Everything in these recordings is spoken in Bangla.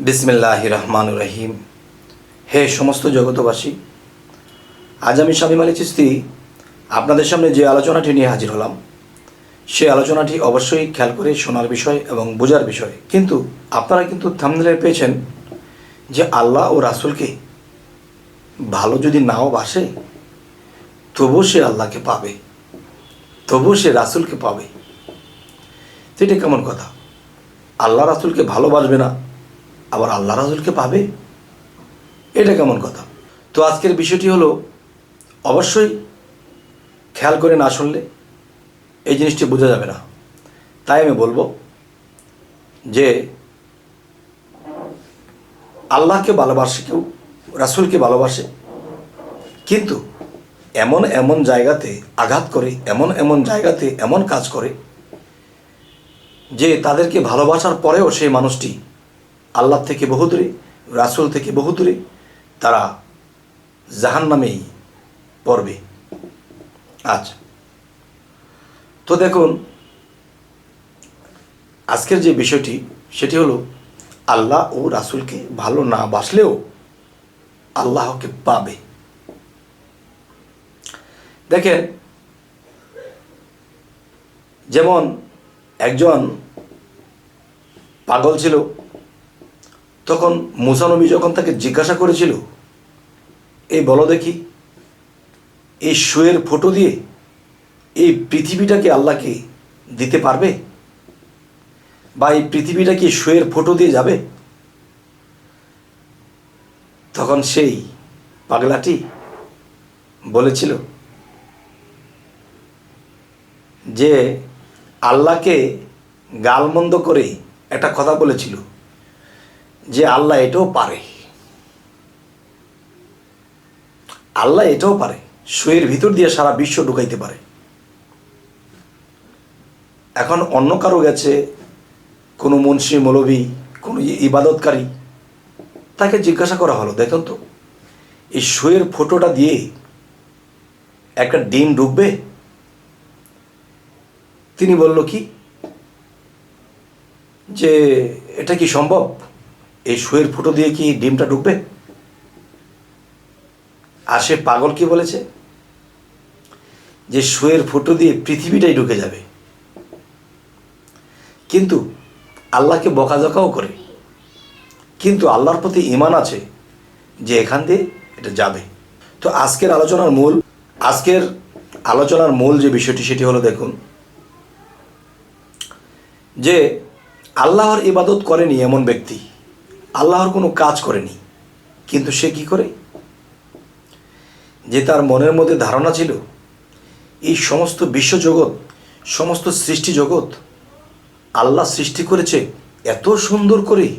বিসমিল্লাহ রহমান রহিম। হে সমস্ত জগতবাসী আজ আমি স্বামী মালি চিস্তি আপনাদের সামনে যে আলোচনাটি নিয়ে হাজির হলাম, সে আলোচনাটি অবশ্যই খেয়াল করে শোনার বিষয় এবং বোঝার বিষয়। কিন্তু আপনারা কিন্তু থামনেলে পেয়েছেন যে আল্লাহ ও রাসুলকে ভালো যদি নাও বাসে, তবুও সে আল্লাহকে পাবে, তবুও সে রাসুলকে পাবে। এটা কেমন কথা? আল্লাহ রাসুলকে ভালোবাসবে না আবার আল্লাহ রাজুলকে পাবে? এটা কেমন কথা? তো আজকের বিষয়টি হলো, অবশ্যই খেয়াল করে না শুনলে এই জিনিসটি বোঝা যাবে না। তাই আমি বলব যে, আল্লাহকে ভালোবাসে কেউ, রাসুলকে ভালোবাসে, কিন্তু এমন এমন জায়গাতে আঘাত করে, এমন এমন জায়গাতে এমন কাজ করে যে তাদেরকে ভালোবাসার পরেও সেই মানুষটি আল্লাহ থেকে বহু দূরে রাসুল থেকে বহু দূরে তারা জাহান নামেই পড়বে। আচ্ছা। তো দেখুন, আজকের যে বিষয়টি, সেটি হলো আল্লাহ ও রাসুলকে ভালো না বাসলেও আল্লাহকে পাবে। দেখেন, যেমন একজন পাগল ছিল তখন মুসানবী যখন তাকে জিজ্ঞাসা করেছিল, এই বলো দেখি, এই শুয়ের ফটো দিয়ে এই পৃথিবীটাকে আল্লাহকে দিতে পারবে? বা এই পৃথিবীটা কি শুয়ের ফটো দিয়ে যাবে? তখন সেই পাগলাটি বলেছিল, যে আল্লাহকে গালমন্দ করে একটা কথা বলেছিল যে আল্লাহ এটাও পারে। আল্লাহ এটাও পারে শুয়ের ভিতর দিয়ে সারা বিশ্ব ঢুকাইতে পারে। এখন অন্য কারও গেছে কোনো মুন্সি মৌলবী কোনো ইবাদতকারী, তাকে জিজ্ঞাসা করা হলো, দেখুন তো, এই শুয়ের ফটোটা দিয়ে একটা ডিম ঢুকবে? তিনি বলল, কি? যে, এটা কি সম্ভব? এই শুয়ের ফুটো দিয়ে কি ডিমটা ঢুকবে? আর সে পাগল কি বলেছে? যে শুয়ের ফুটো দিয়ে পৃথিবীটাই ঢুকে যাবে। কিন্তু আল্লাহকে বকাঝকাও করে। কিন্তু আল্লাহর প্রতি ইমান আছে যে এখান দিয়ে এটা যাবে। তো আজকের আলোচনার মূল, আজকের আলোচনার মূল যে বিষয়টি সেটি হলো দেখুন, যে আল্লাহর ইবাদত করেনি এমন ব্যক্তি। আল্লাহর কোনো কাজ করেনি। কিন্তু সে কি করে? যে তার মনের মধ্যে ধারণা ছিল, এই সমস্ত বিশ্বজগৎ, সমস্ত সৃষ্টি জগৎ আল্লাহ সৃষ্টি করেছে এত সুন্দর করে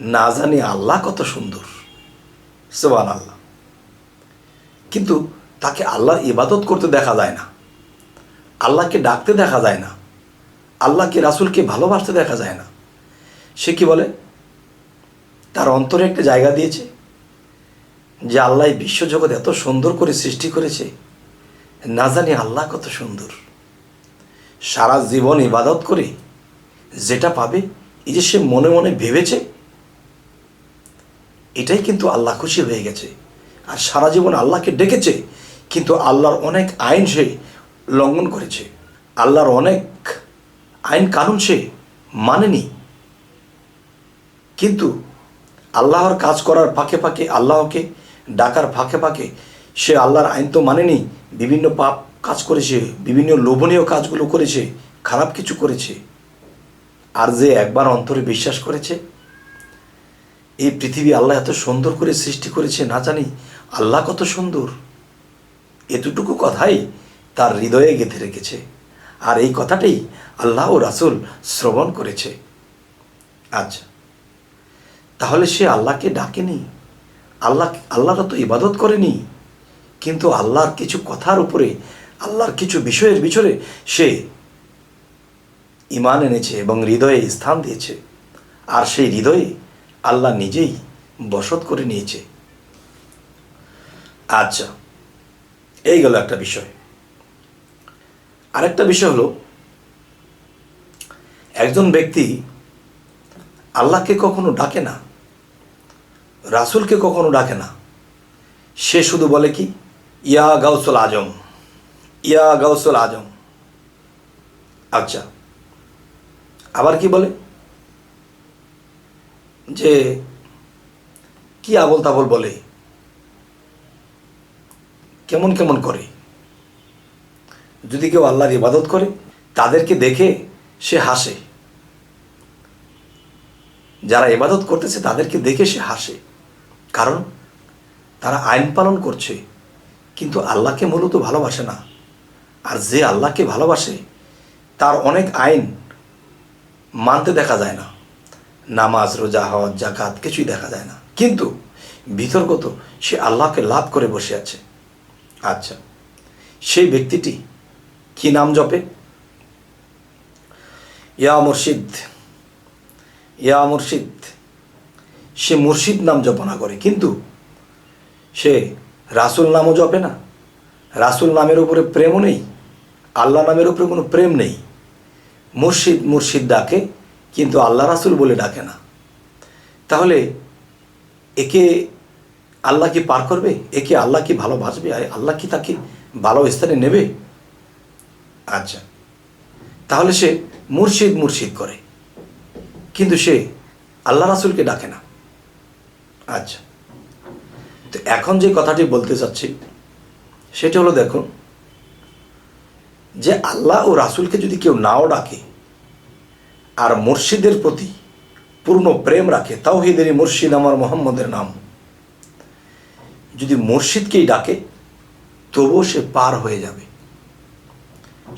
না জানি আল্লাহ কত সুন্দর। সোবান আল্লাহ কিন্তু তাকে আল্লাহর ইবাদত করতে দেখা যায় না। আল্লাহকে ডাকতে দেখা যায় না। আল্লাহকে, রাসুলকে ভালোবাসতে দেখা যায় না। সে কি বলে? তার অন্তরে একটা জায়গা দিয়েছে, যে আল্লাহ বিশ্বজগৎ এত সুন্দর করে সৃষ্টি করেছে, না জানি আল্লাহ কত সুন্দর। সারা জীবন ইবাদত করে যেটা পাবে, এই যে সে মনে মনে ভেবেছে, এটাই কিন্তু আল্লাহ খুশি হয়ে গেছে। আর সারা জীবন আল্লাহকে ডেকেছে, কিন্তু আল্লাহর অনেক আইন সে লঙ্ঘন করেছে। আল্লাহর অনেক আইন কানুন সে মানেনি। কিন্তু আল্লাহর কাজ করার ফাঁকে ফাঁকে আল্লাহকে ডাকার ফাঁকে ফাঁকে সে আল্লাহর আইন তো মানেনি, বিভিন্ন পাপ কাজ করেছে, বিভিন্ন লোভনীয় কাজগুলো করেছে, খারাপ কিছু করেছে। আর যে একবার অন্তরে বিশ্বাস করেছে, এই পৃথিবী আল্লাহ এত সুন্দর করে সৃষ্টি করেছে, না জানি আল্লাহ কত সুন্দর। এতটুকু কথাই তার হৃদয়ে গেঁথে রেখেছে। আর এই কথাটাই আল্লাহ ও রাসুল শ্রবণ করেছে। আচ্ছা তাহলে সে আল্লাহকে ডাকেনি। আল্লাহ আল্লাহরা তো ইবাদত করেনি। কিন্তু আল্লাহর কিছু কথার উপরে, আল্লাহর কিছু বিষয়ের বিছরে সে ইমান এনেছে এবং হৃদয়ে স্থান দিয়েছে। আর সেই হৃদয়ে আল্লাহ নিজেই বসত করে নিয়েছে। আচ্ছা এই গেল একটা বিষয়। আরেকটা বিষয় হলো, একজন ব্যক্তি আল্লাহকে কখনো ডাকে না। রাসুলকে কখনো ডাকে না। সে শুধু বলে কি, ইয়া গাউসুল আজম, ইয়া গাউসুল আজম। আচ্ছা আবার কি বলে? যে, কি আবল তাবল বলে? কেমন কেমন করে? যদি কেউ আল্লাহর ইবাদত করে, তাদেরকে দেখে সে হাসে। যারা ইবাদত করতেছে, তাদেরকে দেখে সে হাসে। কারণ তারা আইন পালন করছে, কিন্তু আল্লাহকে মূলত ভালোবাসে না। আর যে আল্লাহকে ভালোবাসে, তার অনেক আইন মানতে দেখা যায় না। নামাজ, রোজা, হজ জাকাত কিছুই দেখা যায় না। কিন্তু বিতর্কত সে আল্লাহকে লাভ করে বসে আছে। আচ্ছা সেই ব্যক্তিটি কি নাম জপে? ইয়া মুর্শিদ ইয়া মুর্শিদ। সে মুর্শিদ নাম জপনা করে, কিন্তু সে রাসুল নামও জপে না। রাসুল নামের উপরে প্রেমও নেই, আল্লাহ নামের উপরে কোনো প্রেম নেই। মুর্শিদ মুর্শিদ ডাকে, কিন্তু আল্লাহ রাসুল বলে ডাকে না। তাহলে একে আল্লাহ কি পার করবে? একে আল্লাহ কি ভালোবাসবে? আর আল্লাহ কি তাকে ভালো স্থানে নেবে? আচ্ছা তাহলে সে মুর্শিদ মুর্শিদ করে, কিন্তু সে আল্লাহ রাসুলকে ডাকে না। আচ্ছা। তো এখন যে কথাটি বলতে চাচ্ছি, সেটা হলো দেখুন, যে আল্লাহ ও রাসুলকে যদি কেউ নাও ডাকে আর মুর্শিদের প্রতি পূর্ণ প্রেম রাখে তাওহিদেরই মুর্শিদ আমার মোহাম্মদের নাম, যদি মুর্শিদকেই ডাকে, তবুও সে পার হয়ে যাবে।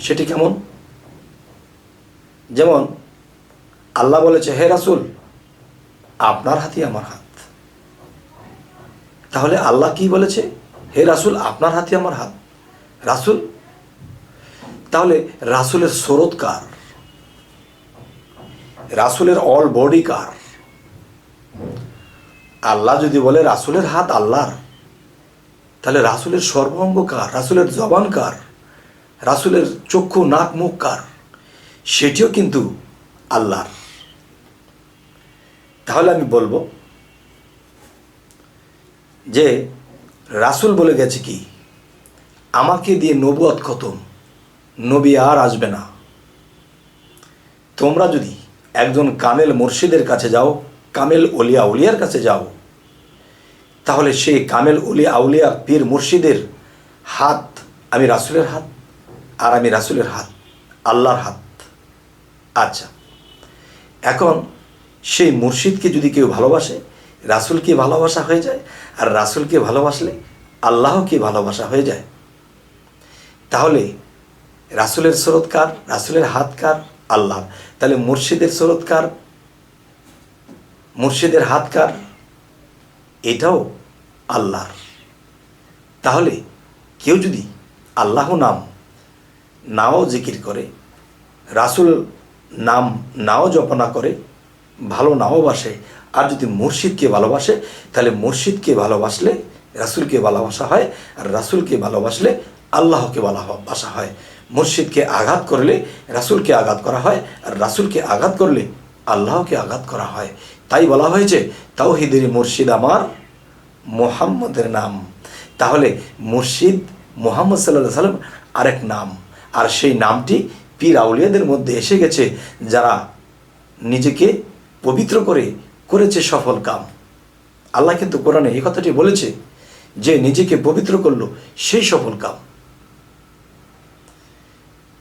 সেটি কেমন? যেমন, আল্লাহ বলেছে, হে রাসুল, আপনার হাতই আমার হাত। তাহলে আল্লাহ কি বলেছে? হে রাসুল, আপনার হাতে আমার হাত। রাসুল, তাহলে রাসুলের স্রোত কার? রাসুলের অল বডি কার? আল্লাহ যদি বলে রাসুলের হাত আল্লাহর, তাহলে রাসুলের সর্বাঙ্গ কার? রাসুলের জবান কার? রাসুলের চক্ষু, নাক, মুখ কার? সেটিও কিন্তু আল্লাহর। তাহলে আমি বলব যে রাসুল বলে গেছে কি, আমাকে দিয়ে নবুয়াত খতম, নবী আর আসবে না। তোমরা যদি একজন কামেল মুর্শিদের কাছে যাও, কামেল অলিয়া উলিয়ার কাছে যাও, তাহলে সেই কামেল উলিয়া আউলিয়া পীর মুর্শিদের হাত আমি রাসুলের হাত আর আমি রাসুলের হাত, আল্লাহর হাত। আচ্ছা এখন সেই মুর্শিদকে যদি কেউ ভালোবাসে, রাসুলকে ভালোবাসা হয়ে যায় আর রাসুলকে ভালোবাসলে আল্লাহকে ভালোবাসা হয়ে যায়। তাহলে রাসুলের স্রোতকার রাসুলের হাতকার আল্লাহ তাহলে মুর্শিদের স্রোতকার মুর্শিদের হাতকার এটাও আল্লাহর। তাহলে কেউ যদি আল্লাহ নাম নাও জিকির করে, রাসুল নাম নাও জপনা করে, ভালো নাও বাসে আর যদি মুর্শিদকে ভালোবাসে, তাহলে মুর্শিদকে ভালোবাসলে রাসুলকে ভালোবাসা হয়, আর রাসুলকে ভালোবাসলে আল্লাহকে ভালোবাসা হয়। মুর্শিদকে আঘাত করলে রাসুলকে আঘাত করা হয়, আর রাসুলকে আঘাত করলে আল্লাহকে আঘাত করা হয়। তাই বলা হয়েছে, তাওহিদের মুর্শিদ আমার মোহাম্মদের নাম। তাহলে মুর্শিদ মোহাম্মদ সাল্লাহ সাল্লাম আরেক নাম। আর সেই নামটি পীর আউলিয়াদের মধ্যে এসে গেছে, যারা নিজেকে পবিত্র করে করেছে সফল কাম। আল্লাহ কিন্তু কোরআনে এই কথাটি বলেছে যে, নিজেকে পবিত্র করল সেই সফল কাম।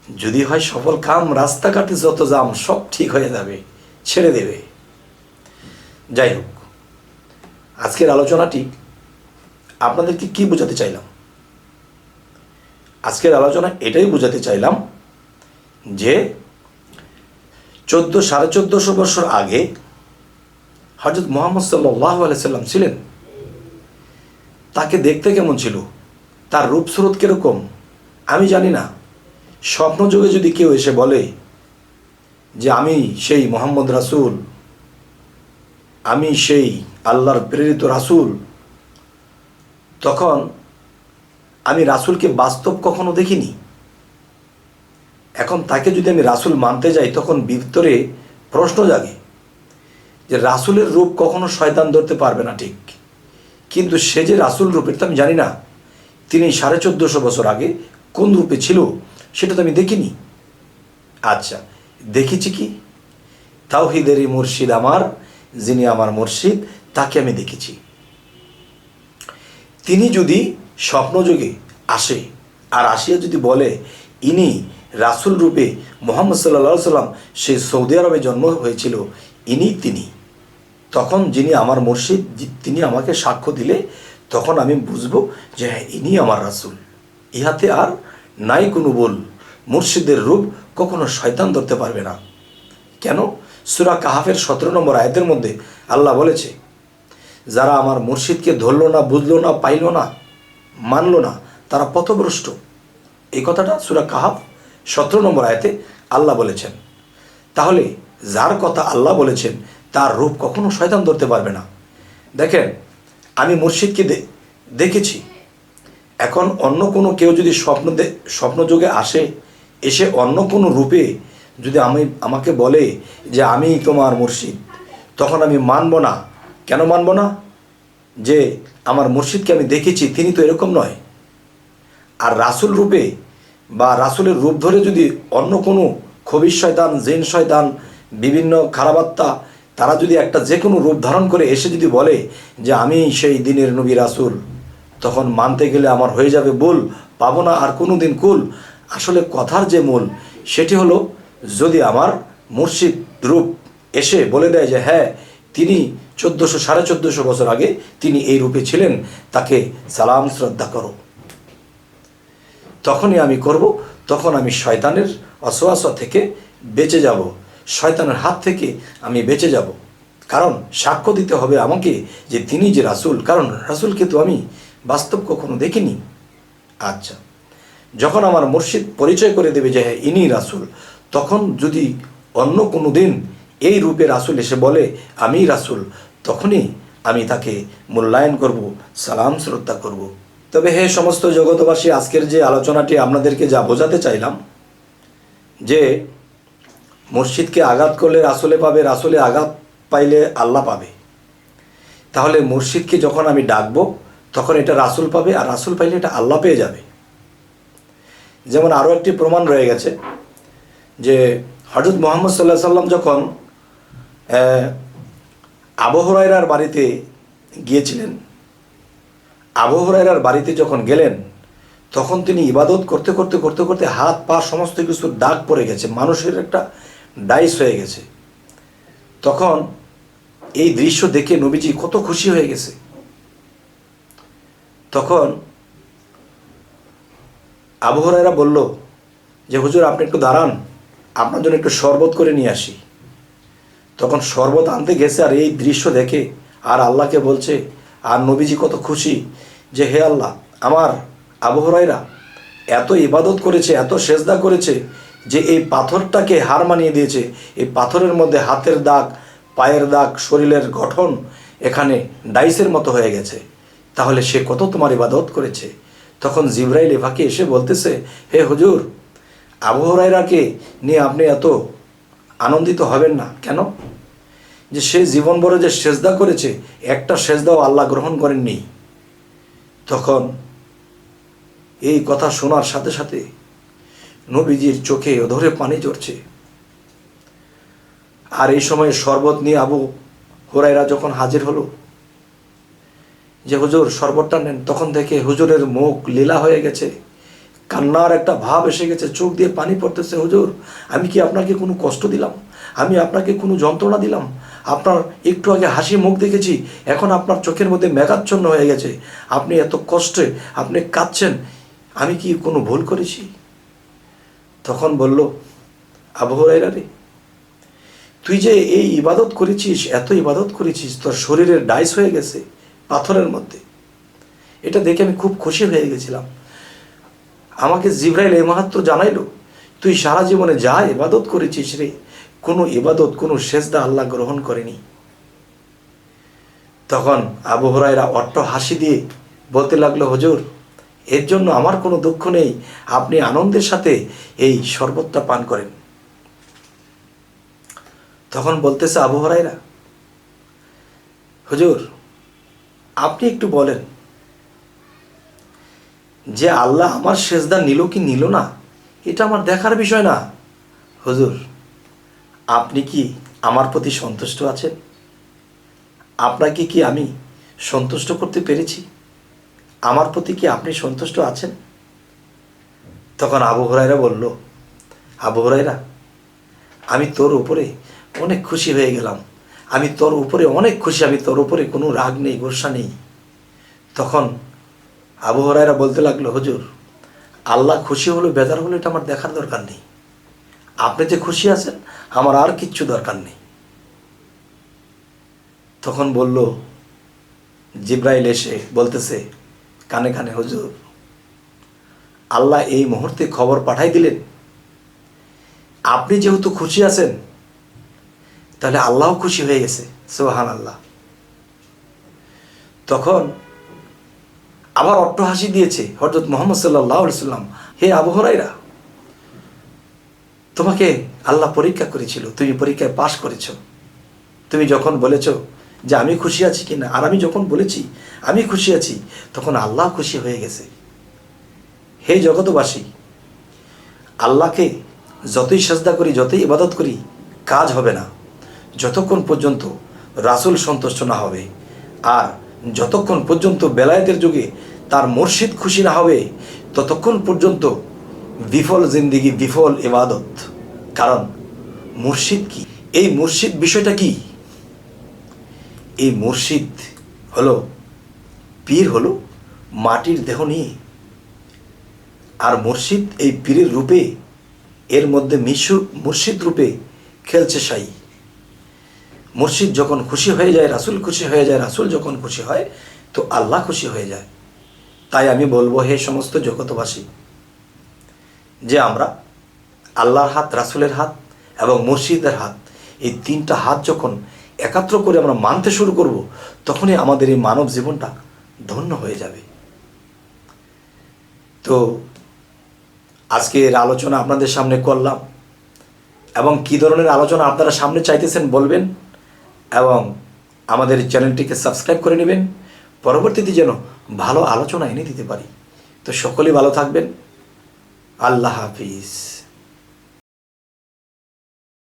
যদি হয় সফল কাম, রাস্তাঘাটে যত জাম, সব ঠিক হয়ে যাবে, ছেড়ে দেবে। যাই হোক, আজকের আলোচনাটি আপনাদেরকে কি বোঝাতে চাইলাম? আজকের আলোচনা এটাই বোঝাতে চাইলাম যে, চোদ্দ, সাড়ে চোদ্দোশো বছর আগে হজরত মোহাম্মদ সাল্লাহ আলাইসাল্লাম ছিলেন। তাকে দেখতে কেমন ছিল? তার রূপস্রোত কীরকম? আমি জানি না। স্বপ্নযোগে যদি কেউ এসে বলে যে, আমি সেই মোহাম্মদ রাসুল, আমি সেই আল্লাহর প্রেরিত রাসুল, তখন আমি রাসুলকে বাস্তব কখনো দেখিনি। এখন তাকে যদি আমি রাসুল মানতে যাই, তখন ভিতরে প্রশ্ন জাগে যে রাসুলের রূপ কখনো শয়তান ধরতে পারবে না ঠিক। কিন্তু সে যে রাসুল রূপের তো আমি জানি না, তিনি সাড়ে চোদ্দোশো বছর আগে কোন রূপে ছিল, সেটা তো আমি দেখিনি। আচ্ছা দেখেছি কি? তাওহিদেরই মুর্শিদ আমার, যিনি আমার মুর্শিদ, তাকে আমি দেখেছি। তিনি যদি স্বপ্নযোগে আসে, আর আসিয়া যদি বলে, ইনি রাসুল রূপে মোহাম্মদ সাল্লা সাল্লাম সে সৌদি আরবে জন্ম হয়েছিল, ইনি তিনি। তখন যিনি আমার মুর্শিদ তিনি আমাকে সাক্ষ্য দিলে তখন আমি বুঝব যে হ্যাঁ ইনি আমার রাসুল। ইহাতে আর নাই কোনো বল মুর্শিদের রূপ কখনো শয়তান ধরতে পারবে না। কেন? সুরা কাহাফের সতেরো নম্বর আয়াতের মধ্যে আল্লাহ বলেছে, যারা আমার মুর্শিদকে ধরলো না, বুঝলো না, পাইল না, মানল না, তারা পথভ্রষ্ট। এই কথাটা সুরা কাহাফ সতেরো নম্বর আয়াতে আল্লাহ বলেছেন। তাহলে যার কথা আল্লাহ বলেছেন তার রূপ কখনো শয়তান ধরতে পারবে না। দেখেন, আমি মুর্শিদকে দেখেছি। এখন অন্য কোনো কেউ যদি স্বপ্ন স্বপ্নযোগে আসে, এসে অন্য কোনো রূপে যদি আমি আমাকে বলে যে আমি তোমার মুর্শিদ, তখন আমি মানব না। কেন মানব না? যে আমার মুর্শিদকে আমি দেখেছি, তিনি তো এরকম নয়। আর রাসুল রূপে বা রাসুলের রূপ ধরে যদি অন্য কোনো খবির শয়তান, জেন শয়তান, বিভিন্ন খারাপাত্তা তারা যদি একটা যে কোনো রূপ ধারণ করে এসে যদি বলে যে আমি সেই দিনের নবী রাসুল, তখন মানতে গেলে আমার হয়ে যাবে বল পাবো না আর কোনো দিন কুল। আসলে কথার যে মূল, সেটি হলো যদি আমার মুর্শিদ রূপ এসে বলে দেয় যে হ্যাঁ তিনি চোদ্দোশো, সাড়ে চোদ্দোশো বছর আগে তিনি এই রূপে ছিলেন, তাকে সালাম, শ্রদ্ধা করো। তখনই আমি করব, তখন আমি শয়তানের অসোয়াশা থেকে বেঁচে যাব। শয়তানের হাত থেকে আমি বেঁচে যাব। কারণ সাক্ষ্য দিতে হবে আমাকে যে তিনি যে রাসূল। কারণ রাসূলকে তো আমি বাস্তব কখনো দেখিনি। আচ্ছা যখন আমার মুর্শিদ পরিচয় করে দেবে যে হ্যাঁ ইনি রাসুল, তখন যদি অন্য কোনো দিন এই রূপে রাসুল এসে বলে, আমি রাসূল তখনই আমি তাকে মূল্যায়ন করব, সালাম শ্রদ্ধা করব। তবে হে সমস্ত জগতবাসী আজকের যে আলোচনাটি আপনাদেরকে যা বোঝাতে চাইলাম, যে মুর্শিদকে আঘাত করলে রাসুলে পাবে রাসুলে আঘাত পাইলে আল্লাহ পাবে। তাহলে মুর্শিদকে যখন আমি ডাকবো তখন এটা রাসুল পাবে আর রাসুল পাইলে এটা আল্লাহ পেয়ে যাবে। যেমন আরও একটি প্রমাণ রয়ে গেছে যে হজরত মোহাম্মদ সাল্লাহ সাল্লাম যখন আহ, আবু বাড়িতে গিয়েছিলেন আবু হুরায়রার বাড়িতে যখন গেলেন তখন তিনি ইবাদত করতে করতে করতে করতে হাত পা সমস্ত কিছু দাগ পড়ে গেছে। মানুষের একটা ডাইস হয়ে গেছে। তখন এই দৃশ্য দেখে নবীজি কত খুশি হয়ে গেছে। তখন আবু হুরায়রা বলল যে, হুজুর, আপনি একটু দাঁড়ান, আপনার জন্য একটু শরবত করে নিয়ে আসি। তখন শরবত আনতে গেছে আর এই দৃশ্য দেখে আর আল্লাহকে বলছে, আর নবীজি কত খুশি যে, হে আল্লাহ, আমার আবহরাইরা এত ইবাদত করেছে, এত সেজদা করেছে যে এই পাথরটাকে হার মানিয়ে দিয়েছে, এই পাথরের মধ্যে হাতের দাগ, পায়ের দাগ, শরীরের গঠন এখানে ডাইসের মতো হয়ে গেছে। তাহলে সে কত তোমার ইবাদত করেছে? তখন জিব্রাইল এভাকে এসে বলতেছে, হে হুজুর আবহরাইরাকে নিয়ে আপনি এত আনন্দিত হবেন না। কেন? যে সে জীবন ভরে যে সেজদা করেছে, একটা সেজদাও আল্লাহ গ্রহণ করেননি। তখন এই কথা শোনার সাথে সাথে নবীজির চোখে অধরে পানি ঝরছে। আর এই সময় শরবত নিয়ে আবু হুরাইরা যখন হাজির হলো, যে হুজুর শরবতটা নেন, তখন থেকে হুজুরের মুখ লীলা হয়ে গেছে। কান্নার একটা ভাব এসে গেছে, চোখ দিয়ে পানি পড়তেছে, হুজুর, আমি কি আপনাকে কোনো কষ্ট দিলাম? আমি আপনাকে কোনো যন্ত্রণা দিলাম? আপনার একটু আগে হাসি মুখ দেখেছি, এখন আপনার চোখের মধ্যে মেঘাচ্ছন্ন হয়ে গেছে। আপনি এত কষ্টে, আপনি কাঁদছেন, আমি কি কোনো ভুল করেছি? তখন বলল আবহরাইরা রে, তুই যে এই ইবাদত করেছিস, এত ইবাদত করেছিস, তোর শরীরের ডাইস হয়ে গেছে পাথরের মধ্যে। এটা দেখে আমি খুব খুশি হয়ে গেছিলাম। আমাকে জিব্রাইল এই মাহাত্ম জানাইলো, তুই সারা জীবনে যা ইবাদত করেছিস রে, কোনো ইবাদত, কোনো সেজদা আল্লাহ গ্রহণ করেনি। তখন আবু হরাইরা অট্ট হাসি দিয়ে বলতে লাগল, হজুর এর জন্য আমার কোনো দুঃখ নেই। আপনি আনন্দের সাথে এই শরবতটা পান করেন। তখন বলতেছে আবু হরাইরা হুজুর, আপনি একটু বলেন, যে আল্লাহ আমার সেজদা নিল কি নিল না? এটা আমার দেখার বিষয় না। হুজুর, আপনি কি আমার প্রতি সন্তুষ্ট আছেন? আপনাকে কি আমি সন্তুষ্ট করতে পেরেছি? আমার প্রতি কি আপনি সন্তুষ্ট আছেন? তখন আবু হরাইরা বলল, আবু হরাইরা আমি তোর উপরে অনেক খুশি হয়ে গেলাম। আমি তোর উপরে অনেক খুশি, আমি তোর উপরে কোনো রাগ নেই, গোসা নেই। তখন আবু হরাইরা বলতে লাগল, হুজুর, আল্লাহ খুশি হলো, বেজার হলো, এটা আমার দেখার দরকার নেই। আপনি যে খুশি আছেন, আমার আর কিচ্ছু দরকার নেই। তখন বলল, জিব্রাইল এসে বলতেছে কানে কানে, হুজুর, আল্লাহ এই মুহূর্তে খবর পাঠাই দিলেন। আপনি যেহেতু খুশি আছেন, তাহলে আল্লাহও খুশি হয়ে গেছে। সোহান আল্লাহ তখন আবার অট্টহাসি দিয়েছে হজরত মোহাম্মদ সাল্লাহ সাল্লাম হে আবহরাইরা তোমাকে আল্লাহ পরীক্ষা করেছিল, তুমি পরীক্ষায় পাশ করেছ। তুমি যখন বলেছ যে আমি খুশি আছি কিনা? আর আমি যখন বলেছি, আমি খুশি আছি, তখন আল্লাহ খুশি হয়ে গেছে। হে জগতবাসী আল্লাহকে যতই সাজদা করি, যতই ইবাদত করি, কাজ হবে না। যতক্ষণ পর্যন্ত রাসুল সন্তুষ্ট না হবে, আর যতক্ষণ পর্যন্ত বেলায়েতের যুগে তার মুর্শিদ খুশি না হবে, ততক্ষণ পর্যন্ত বিফল জিন্দিগি, বিফল ইবাদত। কারণ মুর্শিদ কি? এই মুর্শিদ বিষয়টা কি? এই মুর্শিদ হলো, পীর হলো মাটির দেহ নিয়ে। আর মুর্শিদ এই পীরের রূপে, এর মধ্যে মিশু, মুর্শিদ রূপে খেলছে সাই মুর্শিদ যখন খুশি হয়ে যায়, রাসুল খুশি হয়ে যায়, রাসুল যখন খুশি হয়, তো আল্লাহ খুশি হয়ে যায়। তাই আমি বলব, হে সমস্ত জগতবাসী যে আমরা আল্লাহর হাত, রাসুলের হাত এবং মুর্শিদের হাত, এই তিনটা হাত যখন একাত্র করে আমরা মানতে শুরু করব, তখনই আমাদের এই মানব জীবনটা ধন্য হয়ে যাবে। তো আজকের আলোচনা আপনাদের সামনে করলাম এবং কী ধরনের আলোচনা আপনারা সামনে চাইতেছেন বলবেন এবং আমাদের চ্যানেলটিকে সাবস্ক্রাইব করে নেবেন। পরবর্তীতে যেন ভালো আলোচনা এনে দিতে পারি। তো সকলেই ভালো থাকবেন। আল্লাহ হাফিজ।